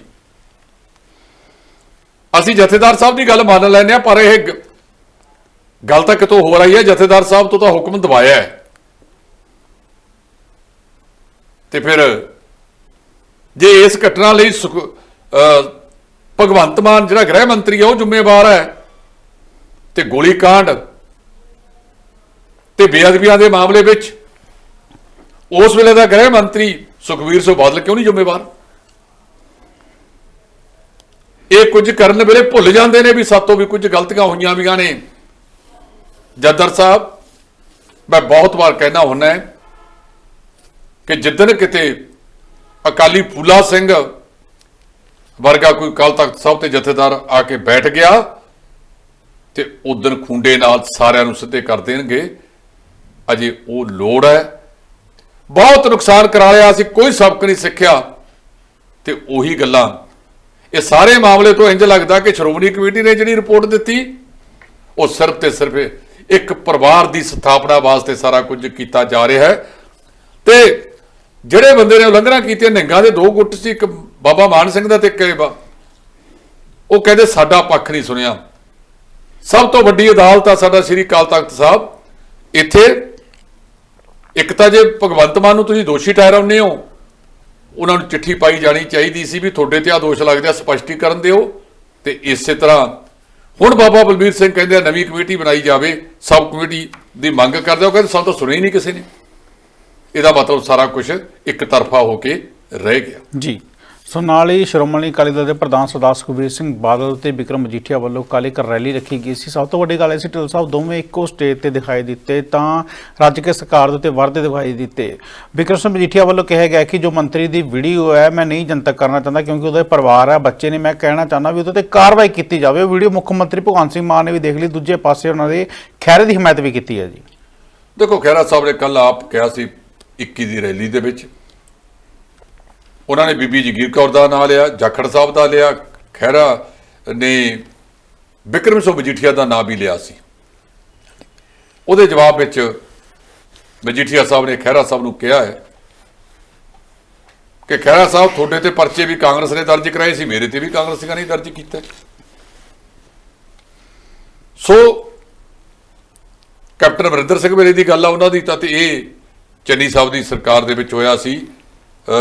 ਅਸੀਂ ਜਥੇਦਾਰ ਸਾਹਿਬ ਦੀ ਗੱਲ ਮੰਨ ਲੈਂਦੇ ਆ ਪਰ ਇਹ ਗੱਲ ਤਾਂ ਕਿਤੋਂ ਹੋ ਰਹੀ ਹੈ, ਜਥੇਦਾਰ ਸਾਹਿਬ ਤੋਂ ਤਾਂ ਹੁਕਮ ਦਵਾਇਆ ਹੈ। ਤੇ ਫਿਰ ਜੇ ਇਸ ਘਟਨਾ ਲਈ ਸੁਖ- ਭਗਵੰਤ ਮਾਨ ਜਿਹੜਾ ਗ੍ਰਹਿ ਮੰਤਰੀ ਹੈ, ਉਹ ਜ਼ਿੰਮੇਵਾਰ ਹੈ। ਤੇ ਗੋਲੀ ਕਾਂਡ ਤੇ ਬੇਅਦਬੀਆਂ ਦੇ ਮਾਮਲੇ ਵਿੱਚ ਉਸ ਵੇਲੇ ਦਾ ਗ੍ਰਹਿ ਮੰਤਰੀ ਸੁਖਵੀਰ ਸਿੰਘ ਬਾਦਲ ਕਿਉਂ ਨਹੀਂ ਜ਼ਿੰਮੇਵਾਰ? ਇਹ ਕੁਝ ਕਰਨ ਵੇਲੇ ਭੁੱਲ ਜਾਂਦੇ ਨੇ ਵੀ ਸਾਤੋਂ ਵੀ ਕੁਝ ਗਲਤੀਆਂ ਹੋਈਆਂ ਵੀਆਂ ਨੇ। ਜੱਦਰ ਸਾਹਿਬ, ਮੈਂ ਬਹੁਤ ਵਾਰ ਕਹਿਣਾ ਹੁੰਨਾ ਕਿ ਜਿੱਦਣ ਕਿਤੇ ਅਕਾਲੀ ਫੂਲਾ ਸਿੰਘ ਵਰਗਾ ਕੋਈ ਕੱਲ ਤੱਕ ਸਭ ਤੇ ਜਥੇਦਾਰ ਆ ਕੇ ਬੈਠ ਗਿਆ ਤੇ ਉਦੋਂ ਖੁੰਡੇ ਨਾਲ ਸਾਰਿਆਂ ਨੂੰ ਸਿੱਧੇ ਕਰ ਦੇਣਗੇ, ਅਜੇ ਉਹ ਲੋੜ ਹੈ ਬਹੁਤ ਨੁਕਸਾਨ ਕਰਾ ਲਿਆ, ਅਸੀਂ ਕੋਈ ਸਬਕ ਨਹੀਂ ਸਿੱਖਿਆ। ਤੇ ਉਹੀ ਗੱਲਾਂ। ਇਹ ਸਾਰੇ ਮਾਮਲੇ ਤੋਂ ਇੰਜ ਲੱਗਦਾ ਕਿ ਸ਼੍ਰੋਮਣੀ ਕਮੇਟੀ ਨੇ ਜਿਹੜੀ ਰਿਪੋਰਟ ਦਿੱਤੀ, ਉਹ ਸਿਰਫ ਤੇ ਸਿਰਫ ਇੱਕ ਪਰਿਵਾਰ ਦੀ ਸਥਾਪਨਾ ਵਾਸਤੇ ਸਾਰਾ ਕੁਝ ਕੀਤਾ ਜਾ ਰਿਹਾ ਹੈ। ਤੇ ਜਿਹੜੇ ਬੰਦੇ ਨੇ ਉਲੰਘਣਾ ਕੀਤੀ ਨਿੰਗਾ ਦੇ ਦੋ ਗੁੱਟ ਸੀ, ਇੱਕ ਬਾਬਾ ਮਾਨ ਸਿੰਘ ਦਾ ਤੇ ਇੱਕ ਉਹ ਕਹਿੰਦੇ ਸਾਡਾ ਪੱਖ ਨਹੀਂ ਸੁਣਿਆ। ਸਭ ਤੋਂ ਵੱਡੀ ਅਦਾਲਤ ਆ ਸਾਡਾ ਸ੍ਰੀ ਅਕਾਲ ਤਖਤ ਸਾਹਿਬ। ਇੱਥੇ ਇੱਕ ਤਾਂ ਜੇ ਭਗਵੰਤ ਮਾਨ ਨੂੰ ਤੁਸੀਂ ਦੋਸ਼ੀ ਠਹਿਰਾਉਂਦੇ ਹੋ ਉਹਨਾਂ ਨੂੰ ਚਿੱਠੀ ਪਾਈ ਜਾਣੀ ਚਾਹੀਦੀ ਸੀ ਵੀ ਤੁਹਾਡੇ ਤੇ ਆ ਦੋਸ਼ ਲੱਗਦੇ ਆ ਸਪਸ਼ਟੀਕਰਨ ਦਿਓ। ਤੇ ਇਸੇ ਤਰ੍ਹਾਂ ਹੁਣ ਬਾਬਾ ਬਲਬੀਰ ਸਿੰਘ ਕਹਿੰਦੇ ਆ ਨਵੀਂ ਕਮੇਟੀ ਬਣਾਈ ਜਾਵੇ ਸਬ ਕਮੇਟੀ ਦੀ ਮੰਗ ਕਰਦੇ ਆ, ਕਹਿੰਦੇ ਸਭ ਤਾਂ ਸੁਣਿਆ ਹੀ ਨਹੀਂ ਕਿਸੇ ਨੇ। ਇਹਦਾ ਮਤਲਬ ਸਾਰਾ ਕੁਝ ਇੱਕ ਤਰਫਾ ਹੋ ਕੇ ਰਹਿ ਗਿਆ। ਜੀ। ਸੋ ਨਾਲ ਹੀ ਸ਼੍ਰੋਮਣੀ ਅਕਾਲੀ ਦਲ ਦੇ ਪ੍ਰਧਾਨ ਸਰਦਾਰ ਸੁਖਬੀਰ ਸਿੰਘ ਬਾਦਲ ਤੇ ਵਿਕਰਮ ਮਜੀਠੀਆ ਵੱਲੋਂ ਕਾਲੇ ਇੱਕ ਰੈਲੀ ਰੱਖੀ ਗਈ ਸੀ। ਸਭ ਤੋਂ ਵੱਡੀ ਗੱਲ ਇਹ ਸੀ, ਢਿੱਲ ਸਾਹਿਬ, ਦੋਵੇਂ ਇੱਕੋ ਸਟੇਜ ਤੇ ਦਿਖਾਈ ਦਿੱਤੇ ਤਾਂ ਰੱਜ ਕੇ ਸਰਕਾਰ ਦੇ ਉੱਤੇ ਵਰਦੇ ਦਿਖਾਈ ਦਿੱਤੇ। ਵਿਕਰਮ ਸਿੰਘ ਮਜੀਠੀਆ ਵੱਲੋਂ ਕਿਹਾ ਗਿਆ ਕਿ ਜੋ ਮੰਤਰੀ ਦੀ ਵੀਡੀਓ ਹੈ, ਮੈਂ ਨਹੀਂ ਜਨਤਕ ਕਰਨਾ ਚਾਹੁੰਦਾ ਕਿਉਂਕਿ ਉਹਦੇ ਪਰਿਵਾਰ ਹੈ, ਬੱਚੇ ਨੇ, ਮੈਂ ਕਹਿਣਾ ਚਾਹੁੰਦਾ ਵੀ ਉਹਦੇ ਤੇ ਕਾਰਵਾਈ ਕੀਤੀ ਜਾਵੇ। ਉਹ ਵੀਡੀਓ ਮੁੱਖ ਮੰਤਰੀ ਭਗਵੰਤ ਸਿੰਘ ਮਾਨ ਨੇ ਵੀ ਦੇਖ ਲਈ, ਦੂਜੇ ਪਾਸੇ ਉਹਨਾਂ ਦੇ ਖੈਰੇ ਦੀ ਹਮਾਇਤ ਵੀ ਕੀਤੀ ਹੈ ਜੀ। ਦੇਖੋ, ਖਹਿਰਾ ਸਾਹਿਬ ਨੇ ਕੱਲ ਆਪ ਕਿਹਾ ਸੀ 21 ਦੀ ਰੈਲੀ ਦੇ ਵਿੱਚ। ਉਹਨਾਂ ਨੇ ਬੀਬੀ ਜਗੀਰ ਕੌਰ ਦਾ ਨਾਂ ਲਿਆ, ਜਾਖੜ ਸਾਹਿਬ ਦਾ ਲਿਆ, ਖਹਿਰਾ ਨੇ ਵਿਕਰਮ ਸਿੰਘ ਮਜੀਠੀਆ ਦਾ ਨਾਂ ਵੀ ਲਿਆ ਸੀ। ਉਹਦੇ ਜਵਾਬ ਵਿੱਚ ਮਜੀਠੀਆ ਸਾਹਿਬ ਨੇ ਖਹਿਰਾ ਸਾਹਿਬ ਨੂੰ ਕਿਹਾ ਹੈ ਕਿ ਖਹਿਰਾ ਸਾਹਿਬ ਤੁਹਾਡੇ ਤੇ ਪਰਚੇ ਵੀ ਕਾਂਗਰਸ ਨੇ ਦਰਜ ਕਰਾਏ ਸੀ, ਮੇਰੇ ਤੇ ਵੀ ਕਾਂਗਰਸੀਆਂ ਨੇ ਦਰਜ ਕੀਤਾ। ਸੋ ਕੈਪਟਨ ਅਮਰਿੰਦਰ ਸਿੰਘ ਵੇਲੇ ਦੀ ਗੱਲ ਆ ਉਹਨਾਂ ਦੀ, ਤਾਂ ਤੇ ਇਹ ਚੰਨੀ ਸਾਹਿਬ ਦੀ ਸਰਕਾਰ ਦੇ ਵਿੱਚ ਹੋਇਆ ਸੀ।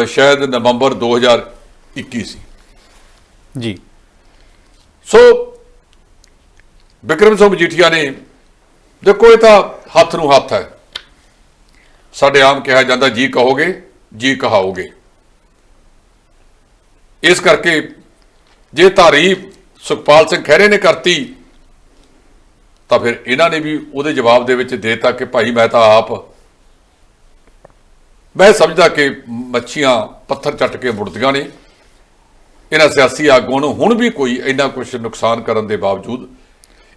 ਸ਼ਾਇਦ ਨਵੰਬਰ 2021 ਸੀ। ਜੀ। ਸੋ ਵਿਕਰਮ ਸਿੰਘ ਮਜੀਠੀਆ ਨੇ ਦੇਖੋ ਇਹ ਤਾਂ ਹੱਥ ਨੂੰ ਹੱਥ ਹੈ। ਸਾਡੇ ਆਮ ਕਿਹਾ ਜਾਂਦਾ ਜੀ ਕਹੋਗੇ ਜੀ ਕਹਾਓਗੇ। ਇਸ ਕਰਕੇ ਜੇ ਤਾਰੀਫ ਸੁਖਪਾਲ ਸਿੰਘ ਖਹਿਰੇ ਨੇ ਕਰਤੀ ਤਾਂ ਫਿਰ ਇਹਨਾਂ ਨੇ ਵੀ ਉਹਦੇ ਜਵਾਬ ਦੇ ਵਿੱਚ ਦੇਤਾ ਕਿ ਭਾਈ ਮੈਂ ਤਾਂ ਆਪ ਮੈਂ ਸਮਝਦਾ ਕਿ ਮੱਛੀਆਂ ਪੱਥਰ ਚੱਟ ਕੇ ਮੁੜਦੀਆਂ ਨੇ ਇਹਨਾਂ ਸਿਆਸੀ ਆਗੂਆਂ ਨੂੰ ਹੁਣ ਵੀ ਕੋਈ ਇੰਨਾ ਕੁਝ ਨੁਕਸਾਨ ਕਰਨ ਦੇ ਬਾਵਜੂਦ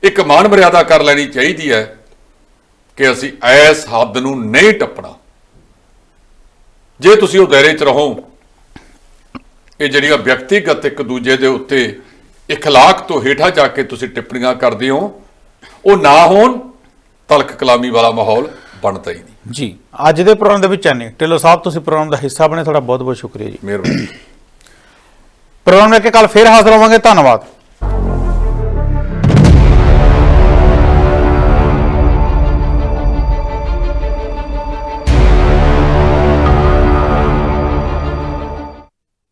ਇੱਕ ਮਾਨ ਮਰਿਆਦਾ ਕਰ ਲੈਣੀ ਚਾਹੀਦੀ ਹੈ ਕਿ ਅਸੀਂ ਐਸ ਹੱਦ ਨੂੰ ਨਹੀਂ ਟੱਪਣਾ ਜੇ ਤੁਸੀਂ ਉਹ ਦਾਇਰੇ 'ਚ ਰਹੋ ਇਹ ਜਿਹੜੀਆਂ ਵਿਅਕਤੀਗਤ ਇੱਕ ਦੂਜੇ ਦੇ ਉੱਤੇ اخلاق ਤੋਂ ਹੇਠਾਂ ਜਾ ਕੇ ਤੁਸੀਂ ਟਿੱਪਣੀਆਂ ਕਰਦੇ ਹੋ ਉਹ ਨਾ ਹੋਣ ਤਲਕ ਕਲਾਮੀ ਵਾਲਾ ਮਾਹੌਲ ਬਣਦਾ ਹੀ ਨਹੀਂ। ਜੀ। ਅੱਜ ਦੇ ਪ੍ਰੋਗਰਾਮ ਦੇ ਵਿੱਚ ਆਨੇ। ਢਿੱਲੋਂ ਸਾਹਿਬ ਤੁਸੀਂ ਪ੍ਰੋਗਰਾਮ ਦਾ ਹਿੱਸਾ ਬਣੇ ਤੁਹਾਡਾ ਬਹੁਤ ਬਹੁਤ ਸ਼ੁਕਰੀਆ ਜੀ। ਮਿਹਰਬਾਨੀ। ਪ੍ਰੋਗਰਾਮ ਲੈ ਕੇ ਕੱਲ ਫੇਰ ਹਾਜ਼ਰ ਹੋਵਾਂਗੇ। ਧੰਨਵਾਦ।